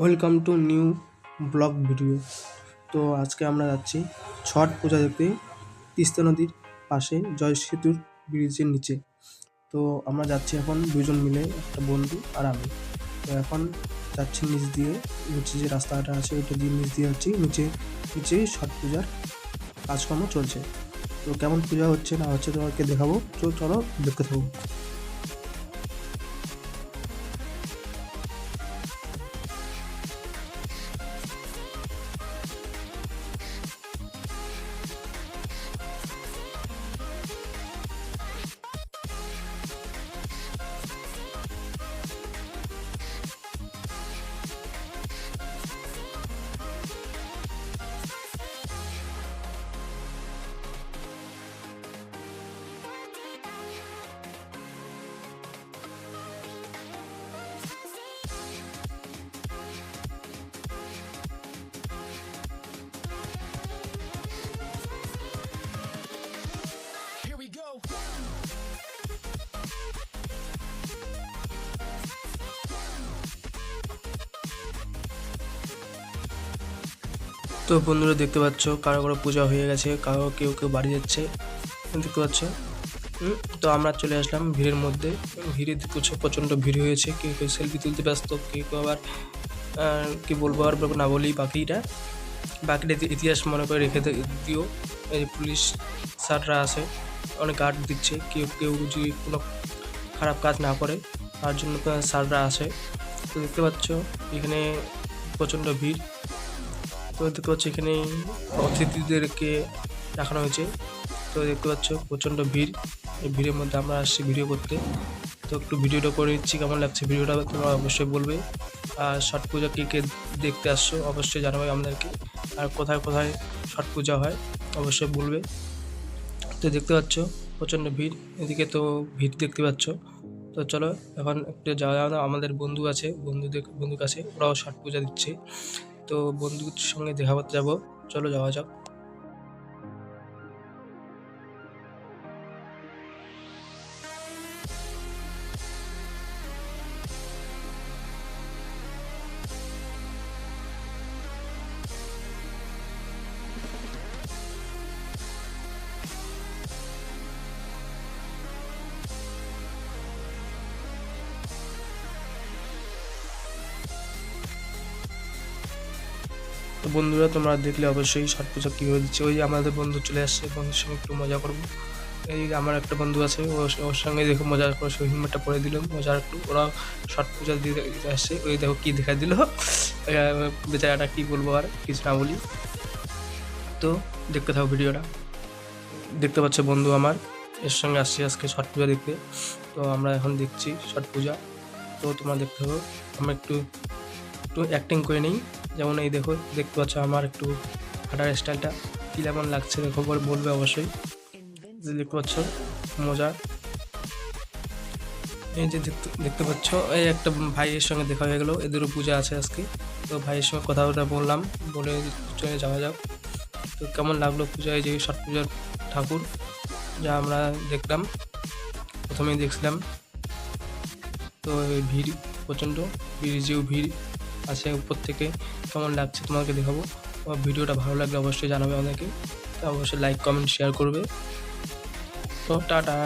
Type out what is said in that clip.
Welcome to new blog video. তো আজকে আমরা যাচ্ছি ছট পূজা দেখতে, তিস্তা নদীর পাশে জয় সেতুর ব্রিজের নিচে। তো আমরা যাচ্ছি এখন দুজন মিলে, একটা বন্ধু আর আমি। তো এখন যাচ্ছি নিচ দিয়ে, নিচে যে রাস্তাটা আছে ওটা দিয়ে নিচ দিয়ে যাচ্ছি। নিচে নিচে ছট পূজার কাজকর্ম চলছে। তো কেমন পূজা হচ্ছে না হচ্ছে তোমাকে দেখাবো। তো চলো দেখতে থাকব তো বন্ধুরা দেখতে পাচ্ছ কারও কারও পূজা হয়ে গেছে, কারও কেউ কেউ বাড়ি যাচ্ছে, দেখতে পাচ্ছ? তো আমরা চলে আসলাম ভিড়ের মধ্যে। ভিড়ে প্রচণ্ড ভিড় হয়েছে, কেউ কেউ সেলফি তুলতে ব্যস্ত, কেউ কেউ আবার কি বলব আর না বলি বাকিটা। বাকিটা ইতি- ইতিহাস মনে করে রেখে দিও। এই পুলিশ স্যাররা আছে। অনেক গার্ড দিচ্ছে। কেউ কেউ যদি কোনো খারাপ কাজ না করে, তার জন্য তো স্যাররা আসে তো দেখতে পাচ্ছ, এখানে প্রচণ্ড ভিড়। তো দেখতে পাচ্ছ, এখানে অতিথিদেরকে রাখানো হয়েছে। তো দেখতে পাচ্ছ, প্রচণ্ড ভিড়। এই ভিড়ের মধ্যে আমরা আসছি ভিডিও করতে। তো একটু ভিডিওটা করে নিচ্ছি, কেমন লাগছে ভিডিওটা তোমরা অবশ্যই বলবে। আর ছট পূজা কে কে দেখতে আসছো, অবশ্যই জানাবে আমাদেরকে। আর কোথায় কোথায় ছট পূজা হয়, অবশ্যই বলবে। তো দেখতে পাচ্ছ, প্রচণ্ড ভিড়। এদিকে তো ভিড় দেখতে পাচ্ছ। তো চলো, এখন একটু যাওয়া আমাদের বন্ধু আছে, বন্ধুদের, বন্ধুর কাছে। ওরাও ছট পূজা দিচ্ছে। তো বন্ধুর সঙ্গে দেখা করতে যাব। চলো যাওয়া যাক। তো বন্ধুরা, তোমরা দেখলে অবশ্যই ছট পূজা কীভাবে দিচ্ছে। ওই আমাদের বন্ধু চলে আসছে, বন্ধুর সঙ্গে একটু মজা করব। এই আমার একটা বন্ধু আছে ওর- সঙ্গে দেখো মজা করে সেই হেলমেটটা পরে দিল মজা একটু ওরা ছট পূজা দিয়ে আসছে। ওই দেখো কী দেখা দিল। বেচারাটা কী বলব আর, কিছু না বলি। তো দেখতে থাকো ভিডিওটা। দেখতে পাচ্ছ বন্ধু আমার, এর সঙ্গে আসছি আজকে ছট পূজা দেখতে। তো আমরা এখন দেখছি ছট পূজা তো তোমরা দেখতে থাকো, আমরা একটু একটু অ্যাক্টিং করে নিই। যেমন এই দেখো, দেখতে পাচ্ছ আমার একটু হাঁটার স্টাইলটা কী কেমন লাগছে দেখো, বল- বলবে অবশ্যই। দেখতে পাচ্ছ, মজা। এই যে দেখতে পাচ্ছ, এই একটা ভাইয়ের সঙ্গে দেখা হয়ে গেলো এদেরও পূজা আছে আজকে। তো ভাইয়ের সঙ্গে কথা কথা বললাম, বলে চলে যাওয়া যাক। তো কেমন লাগল পূজা এই যে ছট পূজার ঠাকুর, যা আমরা দেখলাম, প্রথমেই দেখছিলাম। তো ভিড় প্রচণ্ড ব্রিজেও ভিড় আছে উপর থেকে কেমন লাগছে তোমাকে দেখাবো। ভিডিওটা ভালো লাগলে অবশ্যই জানাবে অনেকে। অবশ্যই লাইক কমেন্ট শেয়ার করবে। তো টাটা।